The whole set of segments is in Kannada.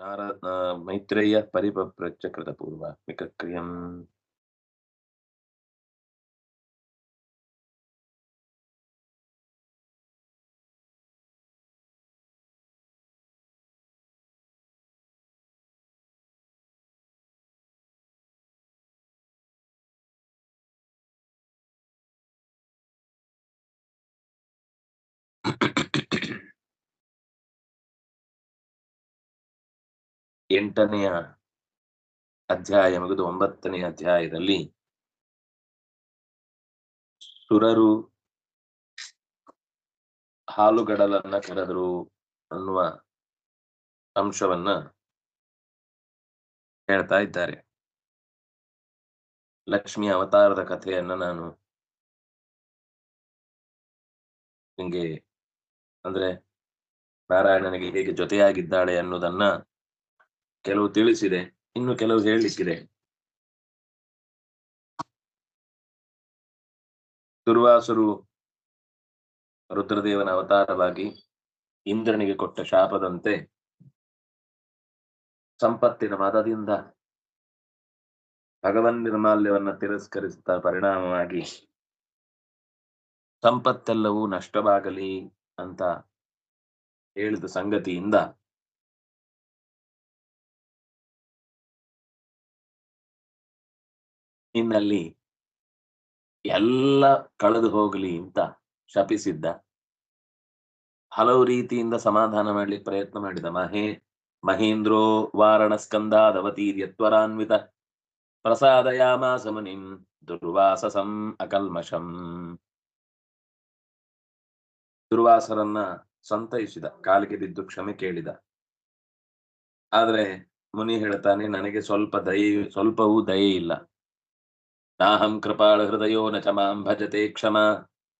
नारद मैत्रेयः परिबभ्रज कृतपूर्व विकक्रियम् ಎಂಟನೆಯ ಅಧ್ಯಾಯ, ಮುಗಿದು ಒಂಬತ್ತನೆಯ ಅಧ್ಯಾಯದಲ್ಲಿ ಸುರರು ಹಾಲುಗಡಲನ್ನ ಕರೆದರು ಅನ್ನುವ ಅಂಶವನ್ನ ಹೇಳ್ತಾ ಇದ್ದಾರೆ. ಲಕ್ಷ್ಮಿ ಅವತಾರದ ಕಥೆಯನ್ನ ನಾನು ನಿಮಗೆ ಅಂದ್ರೆ ನಾರಾಯಣನಿಗೆ ಹೇಗೆ ಜೊತೆಯಾಗಿದ್ದಾಳೆ ಅನ್ನೋದನ್ನ ಕೆಲವು ತಿಳಿಸಿದೆ ಇನ್ನು ಕೆಲವು ಹೇಳಲಿಕ್ಕಿದೆ ದುರ್ವಾಸರು ರುದ್ರದೇವನ ಅವತಾರವಾಗಿ ಇಂದ್ರನಿಗೆ ಕೊಟ್ಟ ಶಾಪದಂತೆ ಸಂಪತ್ತಿನ ಮದದಿಂದ ಭಗವನ್ ನಿರ್ಮಾಲ್ಯವನ್ನ ತಿರಸ್ಕರಿಸಿದ ಪರಿಣಾಮವಾಗಿ ಸಂಪತ್ತೆಲ್ಲವೂ ನಷ್ಟವಾಗಲಿ ಅಂತ ಹೇಳಿದ ಸಂಗತಿಯಿಂದ ನಿನ್ನಲ್ಲಿ ಎಲ್ಲ ಕಳೆದು ಹೋಗಲಿ ಅಂತ ಶಪಿಸಿದ್ದ. ಹಲವು ರೀತಿಯಿಂದ ಸಮಾಧಾನ ಮಾಡ್ಲಿಕ್ಕೆ ಪ್ರಯತ್ನ ಮಾಡಿದ ಮಹೇ, ಮಹೇಂದ್ರೋ ವಾರಣ ಸ್ಕಂದಾದವತೀರ್ಯತ್ವರಾನ್ವಿತ ಪ್ರಸಾದಯಾಮಾಸ ಮುನಿಂ ದುರ್ವಾಸಸಂ ಅಕಲ್ಮಷಂ. ದುರ್ವಾಸರನ್ನ ಸಂತೈಸಿದ, ಕಾಲಿಗೆ ಬಿದ್ದು ಕ್ಷಮೆ ಕೇಳಿದ. ಆದ್ರೆ ಮುನಿ ಹೇಳ್ತಾನೆ, ನನಗೆ ಸ್ವಲ್ಪ ದಯೆ, ಸ್ವಲ್ಪವೂ ದಯೆ ಇಲ್ಲ. ನಾಹಂ ಕೃಪಾಳ ಹೃದಯೋ ನ ಚ ಮಾಂ ಭಜತೆ ಕ್ಷಮ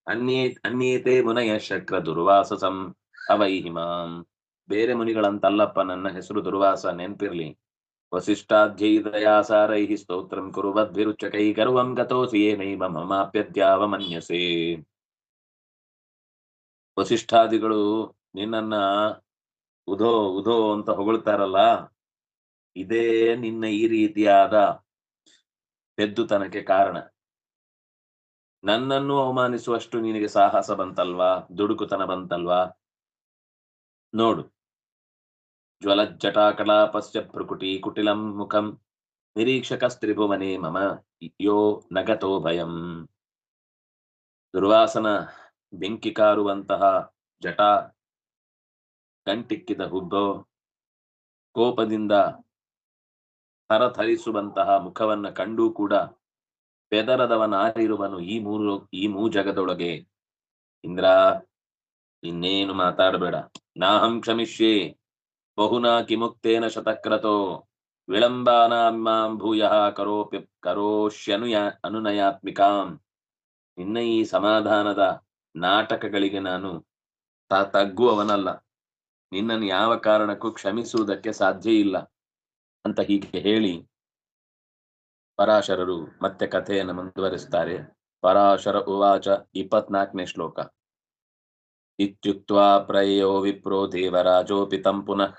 ಅನ್ಯೇ ಅನ್ಯೇತೆ ಮುನಯ ಶಕ್ರ ದುರ್ವಾಸಸಂ ಅವೈಹಿ ಮಾಂ ಬೇರೆ ಮುನಿಗಳಂತಲ್ಲಪ್ಪ ನನ್ನ ಹೆಸರು ದುರ್ವಾಸ ನೆನ್ಪಿರ್ಲಿ। ವಸಿಷ್ಠಾಧ್ಯೈದಯಾಸಾರೈ ಸ್ತೋತ್ರಂ ಕುರುವದ್ಭಿರುಚಕೈ ಗರ್ವಂ ಗತೋಸಿ ಏನೈವ ಮಮಾಪ್ಯದ್ಯಾವಮನ್ಯಸೆ ವಸಿಷ್ಠಾದಿಗಳು ನಿನ್ನನ್ನ ಉಧೋ ಉಧೋ ಅಂತ ಹೊಗಳ್ತಾರಲ್ಲ, ಇದೇ ನಿನ್ನ ಈ ರೀತಿಯಾದ ಪೆದ್ದುತನಕ್ಕೆ ಕಾರಣ. ನನ್ನನ್ನು ಅವಮಾನಿಸುವಷ್ಟು ನಿನಗೆ ಸಾಹಸ ಬಂತಲ್ವಾ? ದುಡುಕುತನ ಬಂತಲ್ವಾ? ನೋಡು. ಜ್ವಲಜ್ಜಟಾಕಲಾಪಸ್ಯ ಭ್ರುಕುಟಿ ಕುಟಿಲಂ ಮುಖಂ ನಿರೀಕ್ಷಕಸ್ತ್ರಿಭುವನೆ ಮಮ ಯೋ ನಗತೋ ಭಯಂ. ದುರ್ವಾಸನ ಬೆಂಕಿ ಕಾರುವಂತಹ ಜಟ, ಕಂಟಿಕ್ಕಿದ ಹುಬ್ಬೋ, ಕೋಪದಿಂದ ಹರಥರಿಸುವಂತಹ ಮುಖವನ್ನ ಕಂಡೂ ಕೂಡ ಬೆದರದವನಾರಿರುವನು ಈ ಮೂರು ಈ ಮೂ ಜಗದೊಳಗೆ. ಇಂದ್ರ, ಇನ್ನೇನು ಮಾತಾಡಬೇಡ. ನಾಹಂ ಕ್ಷಮಿಷ್ಯೆ. ಬಹುನಾ ಕಿಮುಕ್ತೇನ ಶತಕ್ರತೋ. ವಿಳಂಬಾನಾಂ ಭೂಯ ಕರೋಪಿ ಕರೋಷ್ಯನುಯ ಅನುನಯಾತ್ಮಿಕಾಂ. ನಿನ್ನ ಈ ಸಮಾಧಾನದ ನಾಟಕಗಳಿಗೆ ನಾನು ತ- ತಗ್ಗುವವನಲ್ಲ. ನಿನ್ನನ್ನು ಯಾವ ಕಾರಣಕ್ಕೂ ಕ್ಷಮಿಸುವುದಕ್ಕೆ ಸಾಧ್ಯ ಇಲ್ಲ. ಅಂತ ಹೀಗೆ ಹೇಳಿ ಪರಾಶರರು ಮತ್ತೆ ಕಥೆಯನ್ನು ಮುಂದುವರಿಸ್ತಾರೆ ಪರಾಶರ ಉವಾಚ ಇಪ್ಪತ್ನಾಲ್ಕನೇ ಶ್ಲೋಕ. ಇತ್ಯುಕ್ತ ಪ್ರಯೋ ವಿಪ್ರೋ ದೇವರಾಜೋಪಿ ತಂ ಪುನಃ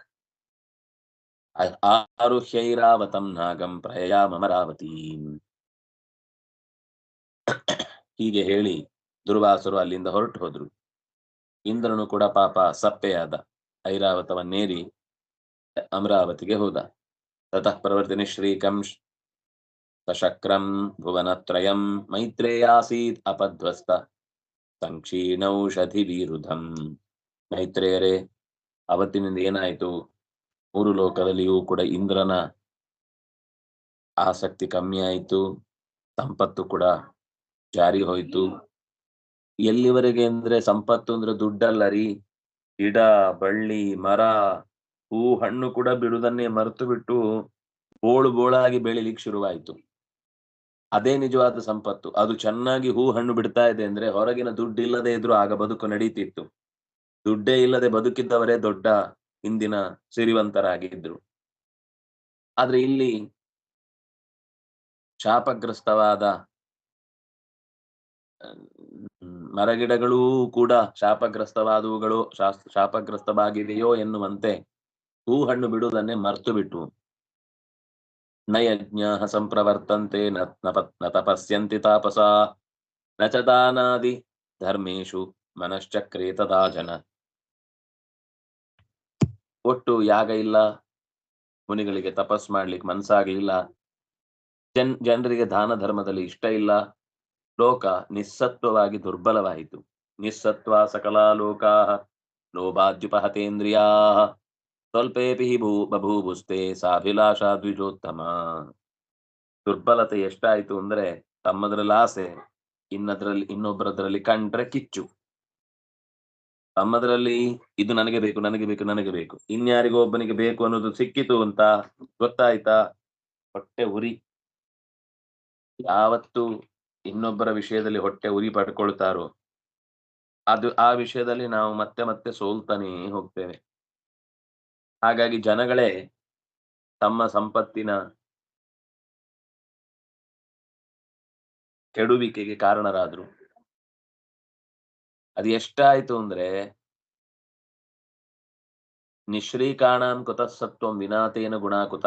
ಆರುಹ್ಯೈರಾವತಂ ನಾಗಂ ಪ್ರಯಾಮರಾವತಿ ಹೀಗೆ ಹೇಳಿ ದುರ್ವಾಸರು ಅಲ್ಲಿಂದ ಹೊರಟು ಹೋದ್ರು. ಇಂದ್ರನು ಕೂಡ ಪಾಪ ಸಪ್ಪೆಯಾದ ಐರಾವತವನ್ನೇರಿ ಅಮರಾವತಿಗೆ ಹೋದ. ಶ್ರೀಕಂ ಶಕ್ರಂ ಭುವನತ್ರಯಂ ಮೈತ್ರೇಯಾಸೀತ್ ಅಪಧ್ವಸ್ತ ಸಂಕ್ಷೀಣೌಷಧಿ ವಿರುಧಂ ಮೈತ್ರೇಯರೇ ಅವತ್ತಿನಿಂದ ಏನಾಯ್ತು ಮೂರು ಲೋಕದಲ್ಲಿಯೂ ಕೂಡ ಇಂದ್ರನ ಆಸಕ್ತಿ ಕಮ್ಮಿ ಆಯಿತು ಸಂಪತ್ತು ಕೂಡ ಜಾರಿ ಹೋಯಿತು ಎಲ್ಲಿವರೆಗೆ ಅಂದ್ರೆ ಸಂಪತ್ತು ಅಂದ್ರೆ ದುಡ್ಡಲ್ಲ ರೀ ಗಿಡ ಬಳ್ಳಿ ಮರ ಹೂ ಹಣ್ಣು ಕೂಡ ಬಿಡುವುದನ್ನೇ ಮರೆತು ಬಿಟ್ಟು ಬೋಳು ಬೋಳಾಗಿ ಬೆಳಿಲಿಕ್ಕೆ ಶುರುವಾಯಿತು. ಅದೇ ನಿಜವಾದ ಸಂಪತ್ತು. ಅದು ಚೆನ್ನಾಗಿ ಹೂ ಹಣ್ಣು ಬಿಡ್ತಾ ಇದೆ ಅಂದ್ರೆ ಹೊರಗಿನ ದುಡ್ಡು ಇಲ್ಲದೆ ಇದ್ರು ಆಗ ಬದುಕು ನಡೀತಿತ್ತು. ದುಡ್ಡೇ ಇಲ್ಲದೆ ಬದುಕಿದ್ದವರೇ ದೊಡ್ಡ ಇಂದಿನ ಸಿರಿವಂತರಾಗಿದ್ರು. ಆದ್ರೆ ಇಲ್ಲಿ ಶಾಪಗ್ರಸ್ತವಾದ ಮರಗಿಡಗಳೂ ಕೂಡ ಶಾಪಗ್ರಸ್ತವಾದವುಗಳು ಶಾಸ್- ಶಾಪಗ್ರಸ್ತವಾಗಿದೆಯೋ ಎನ್ನುವಂತೆ ಹೂ ಹಣ್ಣು ಬಿಡುವುದನ್ನೇ ಮರ್ತು ಬಿಟ್ಟು ನ ಯಜ್ಞ ಸಂಪ್ರವರ್ತಂತೆ ನ ತಪಸ್ಯಂತಿ ತಾಪಸ. ನ ಚ ದಾನಾದಿ ಧರ್ಮೇಶು ಮನಶ್ಚಕ್ರೇ ತದಾ ಜನ. ಒಟ್ಟು ಯಾಗ ಇಲ್ಲ. ಮುನಿಗಳಿಗೆ ತಪಸ್ ಮಾಡ್ಲಿಕ್ಕೆ ಮನ್ಸಾಗ್ಲಿಲ್ಲ. ಜನ್, ಜನರಿಗೆ ದಾನ ಧರ್ಮದಲ್ಲಿ ಇಷ್ಟ ಇಲ್ಲ. ಲೋಕ ನಿಸ್ಸತ್ವವಾಗಿ ದುರ್ಬಲವಾಯಿತು. ನಿಸ್ಸತ್ವ ಸಕಲ ಲೋಕಾ ಲೋಭಾದ್ಯುಪಹತೇಂದ್ರಿಯಾ ಸ್ವಲ್ಪೇಪಿ ಭೂ ಬಭೂಭುಸ್ತೆ ಸಾಭಿಲಾಷಾ ದ್ವಿಜೋತ್ತಮ. ದುರ್ಬಲತೆ ಎಷ್ಟಾಯ್ತು ಅಂದ್ರೆ ತಮ್ಮದ್ರಲ್ಲಿ ಆಸೆ, ಇನ್ನದ್ರಲ್ಲಿ, ಇನ್ನೊಬ್ಬರದ್ರಲ್ಲಿ ಕಂಡ್ರೆ ಕಿಚ್ಚು. ತಮ್ಮದ್ರಲ್ಲಿ ಇದು ನನಗೆ ಬೇಕು ನನಗೆ ಬೇಕು ನನಗೆ ಬೇಕು. ಇನ್ಯಾರಿಗೋ ಒಬ್ಬನಿಗೆ ಬೇಕು ಅನ್ನೋದು ಸಿಕ್ಕಿತು ಅಂತ ಗೊತ್ತಾಯ್ತಾ? ಹೊಟ್ಟೆ ಉರಿ. ಯಾವತ್ತು ಇನ್ನೊಬ್ಬರ ವಿಷಯದಲ್ಲಿ ಹೊಟ್ಟೆ ಉರಿ ಪಡ್ಕೊಳ್ತಾರೋ, ಅದು ಆ ವಿಷಯದಲ್ಲಿ ನಾವು ಮತ್ತೆ ಮತ್ತೆ ಸೋಲ್ತಾನೇ ಹೋಗ್ತೇವೆ. ಹಾಗಾಗಿ ಜನಗಳೇ ತಮ್ಮ ಸಂಪತ್ತಿನ ಕೆಡುವಿಕೆಗೆ ಕಾರಣರಾದ್ರು. ಅದು ಎಷ್ಟಾಯ್ತು ಅಂದ್ರೆ, ನಿಶ್ರೀಕಾಣಾಂ ಕುತಃ ಸತ್ವಂ ವಿನಾತೇನ ಗುಣಾಕುತ.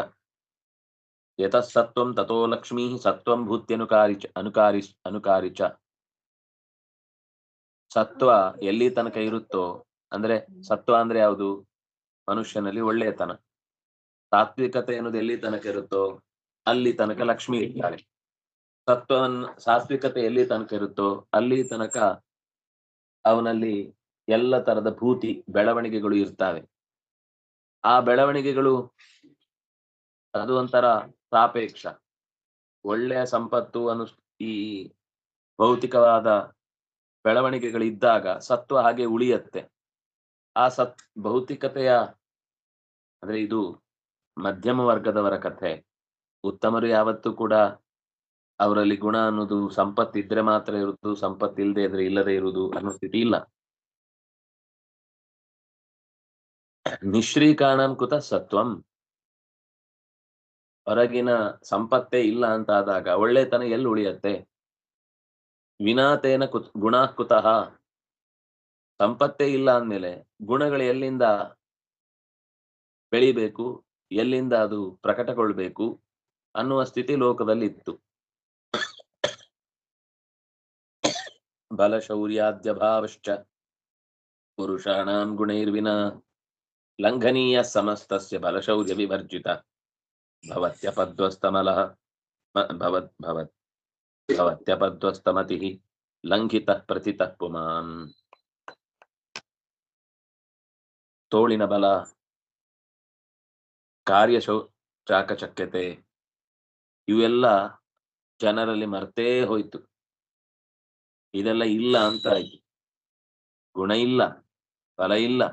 ಯತಃ ತಥೋ ಲಕ್ಷ್ಮೀ ಸತ್ವಂ ಭೂತ್ಯನುಕಾರಿ ಅನುಕಾರಿ ಅನುಕಾರಿ ಚ ಸತ್ವ ಎಲ್ಲಿ ತನಕ ಇರುತ್ತೋ, ಅಂದ್ರೆ ಸತ್ವ ಅಂದ್ರೆ ಯಾವುದು? ಮನುಷ್ಯನಲ್ಲಿ ಒಳ್ಳೆಯತನ ಸಾತ್ವಿಕತೆ ಅನ್ನೋದು ಎಲ್ಲಿ ತನಕ ಇರುತ್ತೋ ಅಲ್ಲಿ ತನಕ ಲಕ್ಷ್ಮಿ ಇರ್ತಾಳೆ. ಸತ್ವ ಸಾತ್ವಿಕತೆ ಎಲ್ಲಿ ತನಕ ಇರುತ್ತೋ ಅಲ್ಲಿ ತನಕ ಅವನಲ್ಲಿ ಎಲ್ಲ ತರದ ಭೂತಿ, ಬೆಳವಣಿಗೆಗಳು ಇರ್ತವೆ. ಆ ಬೆಳವಣಿಗೆಗಳು ಅದು ಒಂಥರ ಸಾಪೇಕ್ಷ. ಒಳ್ಳೆಯ ಸಂಪತ್ತು ಅನು, ಈ ಭೌತಿಕವಾದ ಬೆಳವಣಿಗೆಗಳಿದ್ದಾಗ ಸತ್ವ ಹಾಗೆ ಉಳಿಯತ್ತೆ. ಆ ಸತ್ ಭೌತಿಕತೆಯ ಅಂದ್ರೆ ಇದು ಮಧ್ಯಮ ವರ್ಗದವರ ಕಥೆ. ಉತ್ತಮರು ಯಾವತ್ತೂ ಕೂಡ ಅವರಲ್ಲಿ ಗುಣ ಅನ್ನೋದು ಸಂಪತ್ತಿದ್ರೆ ಮಾತ್ರ ಇರುವುದು ಸಂಪತ್ತಿಲ್ಲದೆ ಇದ್ರೆ ಇಲ್ಲದೆ ಇರುವುದು ಅನ್ನೋ ಸ್ಥಿತಿ ಇಲ್ಲ. ನಿಶ್ರೀಕಾಣಂ ಕುತ ಸತ್ವಂ. ಹೊರಗಿನ ಸಂಪತ್ತೇ ಇಲ್ಲ ಅಂತ ಆದಾಗ ಒಳ್ಳೆತನ ಎಲ್ಲಿ ಉಳಿಯತ್ತೆ? ವಿನಾತೇನ ಕುತ್ ಗುಣ ಕುತಃ ಸಂಪತ್ತೇ ಇಲ್ಲ ಅಂದ್ಮೇಲೆ ಗುಣಗಳು ಎಲ್ಲಿಂದ ಬೆಳಿಬೇಕು, ಎಲ್ಲಿಂದ ಅದು ಪ್ರಕಟಗೊಳ್ಬೇಕು ಅನ್ನುವ ಸ್ಥಿತಿ ಲೋಕದಲ್ಲಿ ಇತ್ತು ಬಲಶೌರ್ಯಾದ್ಯಭಾವಶ್ಚ ಪುರುಷಾಣಾಂ ಗುಣೈರ್ವಿನ ಲಂಘನೀಯ ಸಮಸ್ತಸ್ಯ ಬಲಶೌರ್ಯ ವಿವರ್ಜಿತ ಭವತ್ಯ ಪದ್ವಸ್ತಮಲಃ ಭವತ್ ಭವತ್, ಭವತ್ಯಪದ್ವಸ್ತಮತಿಃ ಲಂಘಿತ ಪ್ರತಿ ಪುಮಾನ್ ತೋಳಿನ ಬಲ. ಕಾರ್ಯ ಕಾರ್ಯಶೌ ಚಾಕಚಕ್ಯತೆ. ಇವೆಲ್ಲ ಜನರಲ್ಲಿ ಮರ್ತೇ ಹೋಯ್ತು. ಇದೆಲ್ಲ ಇಲ್ಲ ಅಂತ ಆಯ್ತು. ಗುಣ ಇಲ್ಲ, ಬಲ ಇಲ್ಲ,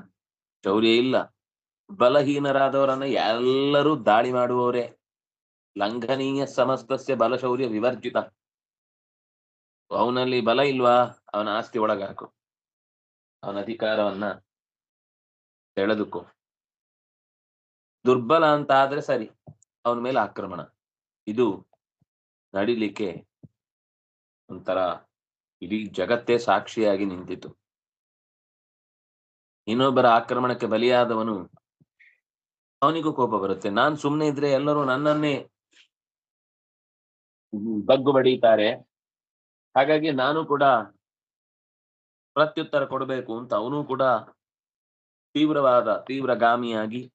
ಶೌರ್ಯ ಇಲ್ಲ. ಬಲಹೀನರಾದವರನ್ನ ಎಲ್ಲರೂ ದಾಳಿ ಮಾಡುವವರೇ. ಲಂಘನೀಯ ಸಮಸ್ತಸ್ಯ ಬಲಶೌರ್ಯ ವಿವರ್ಜಿತ. ಅವನಲ್ಲಿ ಬಲ ಇಲ್ವಾ? ಅವನ ಆಸ್ತಿ ಒಳಗಾಕು. ಅವನ ಅಧಿಕಾರವನ್ನ ಸೆಳೆದುಕೋ ದುರ್ಬಲ ಅಂತ ಆದ್ರೆ ಸರಿ, ಅವನ ಮೇಲೆ ಆಕ್ರಮಣ. ಇದು ನಡಿಲಿಕ್ಕೆ ಒಂಥರ ಇಡೀ ಜಗತ್ತೇ ಸಾಕ್ಷಿಯಾಗಿ ನಿಂತಿತು. ಇನ್ನೊಬ್ಬರ ಆಕ್ರಮಣಕ್ಕೆ ಬಲಿಯಾದವನು ಅವನಿಗೂ ಕೋಪ ಬರುತ್ತೆ. ನಾನ್ ಸುಮ್ಮನೆ ಇದ್ರೆ ಎಲ್ಲರೂ ನನ್ನನ್ನೇ ಬಗ್ಗು ಬಡೀತಾರೆ. ಹಾಗಾಗಿ ನಾನು ಕೂಡ ಪ್ರತ್ಯುತ್ತರ ಕೊಡಬೇಕು ಅಂತ ಅವನು ಕೂಡ ತೀವ್ರವಾದ, ತೀವ್ರಗಾಮಿಯಾಗಿ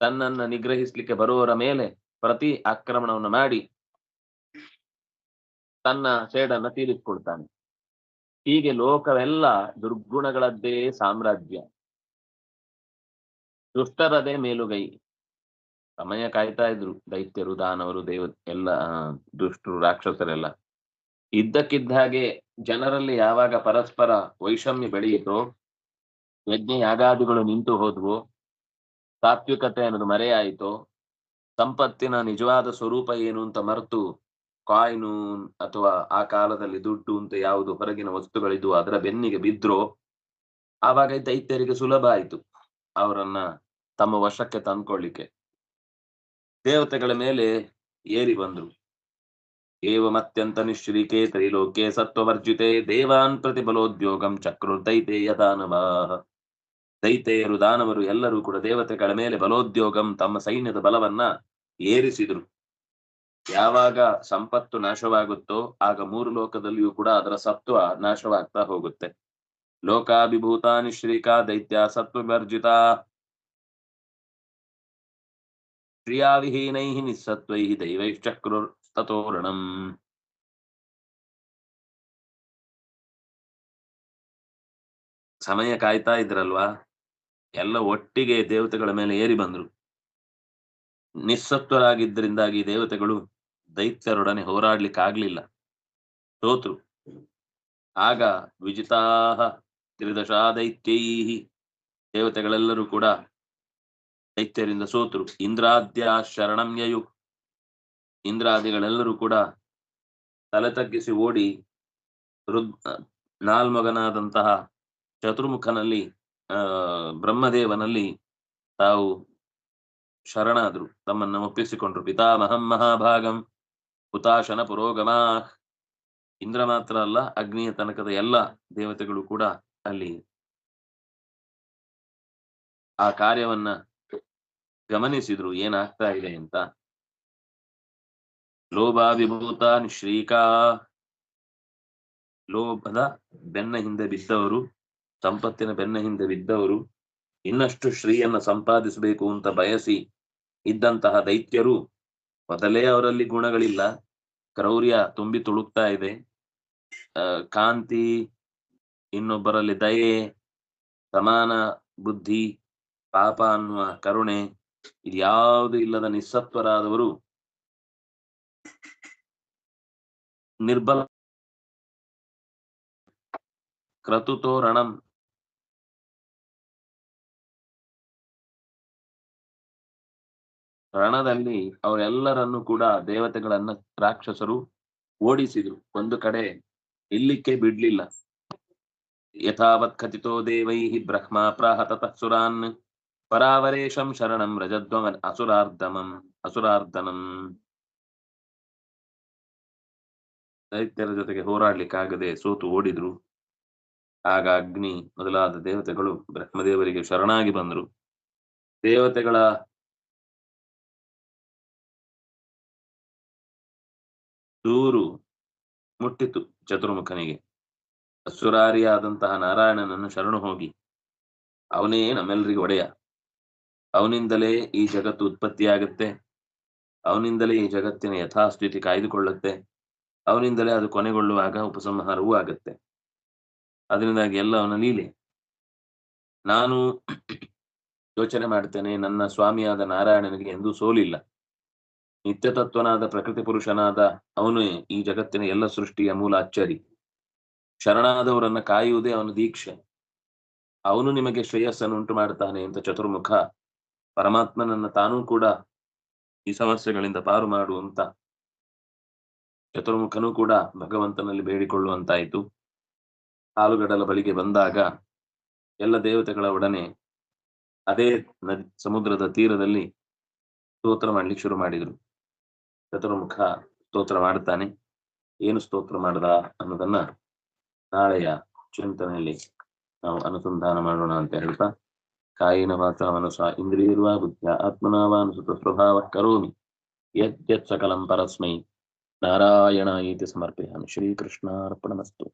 ತನ್ನನ್ನ ನಿಗ್ರಹಿಸ್ಲಿಕ್ಕೆ ಬರುವವರ ಮೇಲೆ ಪ್ರತಿ ಆಕ್ರಮಣವನ್ನು ಮಾಡಿ ತನ್ನ ಸೇಡನ್ನ ತೀರಿಸಿಕೊಳ್ತಾನೆ. ಹೀಗೆ ಲೋಕವೆಲ್ಲ ದುರ್ಗುಣಗಳದ್ದೇ ಸಾಮ್ರಾಜ್ಯ. ದುಷ್ಟರದೇ ಮೇಲುಗೈ. ಸಮಯ ಕಾಯ್ತಾ ಇದ್ರು. ದೈತ್ಯರು, ದಾನವರು, ದೇವ, ಎಲ್ಲ ದುಷ್ಟರು, ರಾಕ್ಷಸರೆಲ್ಲ. ಇದ್ದಕ್ಕಿದ್ದ ಹಾಗೆ ಜನರಲ್ಲಿ ಯಾವಾಗ ಪರಸ್ಪರ ವೈಷಮ್ಯ ಬೆಳೆಯಿತೋ ಯಜ್ಞ ಯಾಗಾದಿಗಳು ನಿಂತು ಹೋದ್ವು. ಸಾತ್ವಿಕತೆ ಅನ್ನೋದು ಮರೆಯಾಯಿತು. ಸಂಪತ್ತಿನ ನಿಜವಾದ ಸ್ವರೂಪ ಏನು ಅಂತ ಮರೆತು ಕಾಯಿನು ಅಥವಾ ಆ ಕಾಲದಲ್ಲಿ ದುಡ್ಡು ಅಂತ ಯಾವುದು ಹೊರಗಿನ ವಸ್ತುಗಳಿದ್ವು ಅದರ ಬೆನ್ನಿಗೆ ಬಿದ್ರೋ ಆವಾಗ ದೈತ್ಯರಿಗೆ ಸುಲಭ ಆಯಿತು ಅವರನ್ನ ತಮ್ಮ ವಶಕ್ಕೆ ತಂದ್ಕೊಳ್ಳಿಕ್ಕೆ. ದೇವತೆಗಳ ಮೇಲೆ ಏರಿ ಬಂದ್ರು. ಏವಮತ್ಯಂತ ನಿಶ್ರೀಕೆ ತ್ರೈಲೋಕೆ ಸತ್ವವರ್ಜಿತೆ ದೇವಾನ್ ಪ್ರತಿಫಲೋದ್ಯೋಗಂ ಚಕ್ರುರ್ದೈತೆ ಯದಾನವಾಹ ದೈತೆಯರು, ದಾನವರು ಎಲ್ಲರೂ ಕೂಡ ದೇವತೆಗಳ ಮೇಲೆ ಬಲೋದ್ಯೋಗಂ ತಮ್ಮ ಸೈನ್ಯದ ಬಲವನ್ನ ಏರಿಸಿದ್ರು. ಯಾವಾಗ ಸಂಪತ್ತು ನಾಶವಾಗುತ್ತೋ ಆಗ ಮೂರು ಲೋಕದಲ್ಲಿಯೂ ಕೂಡ ಅದರ ಸತ್ವ ನಾಶವಾಗ್ತಾ ಹೋಗುತ್ತೆ. ಲೋಕಾಭಿಭೂತಾನಿ ಶ್ರೀಕಾ ದೈತ್ಯ ಸತ್ವವರ್ಜಿತ ಕ್ರಿಯಾವಿಹೀನೈ ನಿಸ್ಸತ್ವೈ ದೈವೈಶ್ಚಕ್ರ ತಥೋರಣಂ ಸಮಯ ಕಾಯ್ತಾ ಇದ್ರಲ್ವಾ? ಎಲ್ಲ ಒಟ್ಟಿಗೆ ದೇವತೆಗಳ ಮೇಲೆ ಏರಿ ಬಂದ್ರು. ನಿಸ್ಸತ್ವರಾಗಿದ್ದರಿಂದಾಗಿ ದೇವತೆಗಳು ದೈತ್ಯರೊಡನೆ ಹೋರಾಡ್ಲಿಕ್ಕಾಗ್ಲಿಲ್ಲ. ಸೋತ್ರು. ಆಗ ವಿಜಿತಾಹ ತ್ರಿದಶಾ ದೈತ್ಯೈ ದೇವತೆಗಳೆಲ್ಲರೂ ಕೂಡ ದೈತ್ಯರಿಂದ ಸೋತರು. ಇಂದ್ರಾದ್ಯ ಶರಣಂ ಯಯು. ಇಂದ್ರಾದಿಗಳೆಲ್ಲರೂ ಕೂಡ ತಲೆ ತಗ್ಗಿಸಿ ಓಡಿ ರುದ್ ನಾಲ್ಮಗನಾದಂತಹ ಚತುರ್ಮುಖನಲ್ಲಿ ಬ್ರಹ್ಮದೇವನಲ್ಲಿ ತಾವು ಶರಣಾದ್ರು, ತಮ್ಮನ್ನು ಒಪ್ಪಿಸಿಕೊಂಡ್ರು. ಪಿತಾಮಹಂ ಮಹಾಭಾಗಂ, ಹುತಾಶನ ಪುರೋಗಮಾ. ಇಂದ್ರ ಮಾತ್ರ ಅಲ್ಲ, ಅಗ್ನಿಯ ತನಕದ ಎಲ್ಲ ದೇವತೆಗಳು ಕೂಡ ಅಲ್ಲಿ ಆ ಕಾರ್ಯವನ್ನ ಗಮನಿಸಿದ್ರು. ಏನಾಗ್ತಾ ಇದೆ ಅಂತ. ಲೋಭಾವಿಭೂತ ಶ್ರೀಕಾ ಲೋಭದ ಬೆನ್ನ ಹಿಂದೆ ಬಿದ್ದವರು ಸಂಪತ್ತಿನ ಬೆನ್ನ ಹಿಂದೆ ಬಿದ್ದವರು ಇನ್ನಷ್ಟು ಶ್ರೀಯನ್ನ ಸಂಪಾದಿಸಬೇಕು ಅಂತ ಬಯಸಿ ಇದ್ದಂತಹ ದೈತ್ಯರು ಮೊದಲೇ ಅವರಲ್ಲಿ ಗುಣಗಳಿಲ್ಲ. ಕ್ರೌರ್ಯ ತುಂಬಿ ತುಳುಕ್ತಾ ಇದೆ. ಕಾಂತಿ ಇನ್ನೊಬ್ಬರಲ್ಲಿ ದಯೆ ಸಮಾನ ಬುದ್ಧಿ ಪಾಪ ಅನ್ನುವ ಕರುಣೆ ಇದ್ಯಾವುದು ಇಲ್ಲದ ನಿಸ್ಸತ್ವರಾದವರು ನಿರ್ಬಲ ಕ್ರತುತೋ ರಣದಲ್ಲಿ ಅವರೆಲ್ಲರನ್ನು ಕೂಡ ದೇವತೆಗಳನ್ನ ರಾಕ್ಷಸರು ಓಡಿಸಿದ್ರು. ಒಂದು ಕಡೆ ಇಲ್ಲಿಕ್ಕೆ ಬಿಡ್ಲಿಲ್ಲ. ಯಥಾವತ್ ಖಚಿತೋ ದೇವೈಹಿ ಬ್ರಹ್ಮ ಪ್ರಾಹತ ತಸುರಾನ್ ಸುರಾನ್. ಪರಾವರೇಶಂ ಶರಣಂ ರಜದ್ವಮನ್ ಅಸುರಾರ್ಧಮಂ, ಅಸುರಾರ್ಧನಂ. ದೈತ್ಯರ ಜೊತೆಗೆ ಹೋರಾಡ್ಲಿಕ್ಕಾಗದೆ ಸೋತು ಓಡಿದ್ರು. ಆಗ ಅಗ್ನಿ ಮೊದಲಾದ ದೇವತೆಗಳು ಬ್ರಹ್ಮದೇವರಿಗೆ ಶರಣಾಗಿ ಬಂದ್ರು. ದೇವತೆಗಳ ದೂರು ಮುಟ್ಟಿತು ಚತುರ್ಮುಖನಿಗೆ. ಅಸುರಾರಿಯಾದಂತಹ ನಾರಾಯಣನನ್ನು ಶರಣು ಹೋಗಿ, ಅವನೇ ನಮ್ಮೆಲ್ಲರಿಗೆ ಒಡೆಯ. ಅವನಿಂದಲೇ ಈ ಜಗತ್ತು ಉತ್ಪತ್ತಿಯಾಗುತ್ತೆ. ಅವನಿಂದಲೇ ಈ ಜಗತ್ತಿನ ಯಥಾಸ್ಥಿತಿ ಕಾಯ್ದುಕೊಳ್ಳುತ್ತೆ. ಅವನಿಂದಲೇ ಅದು ಕೊನೆಗೊಳ್ಳುವಾಗ ಉಪಸಂಹಾರವೂ ಆಗುತ್ತೆ. ಅದರಿಂದಾಗಿ ಎಲ್ಲ ಅವನ ಲೀಲೆ. ನಾನು ಯೋಚನೆ ಮಾಡ್ತೇನೆ, ನನ್ನ ಸ್ವಾಮಿಯಾದ ನಾರಾಯಣನಿಗೆ ಎಂದೂ ಸೋಲಿಲ್ಲ. ನಿತ್ಯ ತತ್ವನಾದ ಪ್ರಕೃತಿ ಪುರುಷನಾದ ಅವನೇ ಈ ಜಗತ್ತಿನ ಎಲ್ಲ ಸೃಷ್ಟಿಯ ಮೂಲ ಅಚ್ಚರಿ. ಶರಣಾದವರನ್ನ ಕಾಯುವುದೇ ಅವನ ದೀಕ್ಷೆ. ಅವನು ನಿಮಗೆ ಶ್ರೇಯಸ್ಸನ್ನು ಉಂಟು ಮಾಡ್ತಾನೆ ಅಂತ ಚತುರ್ಮುಖ ಪರಮಾತ್ಮನನ್ನ ತಾನೂ ಕೂಡ ಈ ಸಮಸ್ಯೆಗಳಿಂದ ಪಾರು ಮಾಡುವಂತ ಚತುರ್ಮುಖನೂ ಕೂಡ ಭಗವಂತನಲ್ಲಿ ಬೇಡಿಕೊಳ್ಳುವಂತಾಯಿತು. ಹಾಲುಗಡಲ ಬಳಿಗೆ ಬಂದಾಗ ಎಲ್ಲ ದೇವತೆಗಳ ಒಡನೆ ಅದೇ ನದಿ ಸಮುದ್ರದ ತೀರದಲ್ಲಿ ಸ್ತೋತ್ರ ಮಾಡ್ಲಿಕ್ಕೆ ಶುರು ಮಾಡಿದ್ರು. ಚತುರ್ಮುಖ ಸ್ತೋತ್ರ ಮಾಡ್ತಾನೆ. ಏನು ಸ್ತೋತ್ರ ಮಾಡ್ದ ಅನ್ನೋದನ್ನ ನಾಳೆಯ ಚಿಂತನೆಯಲ್ಲಿ ನಾವು ಅನುಸಂಧಾನ ಮಾಡೋಣ ಅಂತ ಹೇಳ್ತಾ, ಕಾಯಿನ ವಾಚ ಮನಸ ಇಂದ್ರಿಯರ್ವ ಬುದ್ಧ ಆತ್ಮನಾವಾನುಸುತ ಸ್ವಭಾವ ಕರೋಮಿ ಯತ್ ಯತ್ ಸಕಲಂ ಪರಸ್ಮೈ ನಾರಾಯಣ ಇತಿ ಸಮರ್ಪಯಾಮಿ. ಶ್ರೀಕೃಷ್ಣಾರ್ಪಣಮಸ್ತು.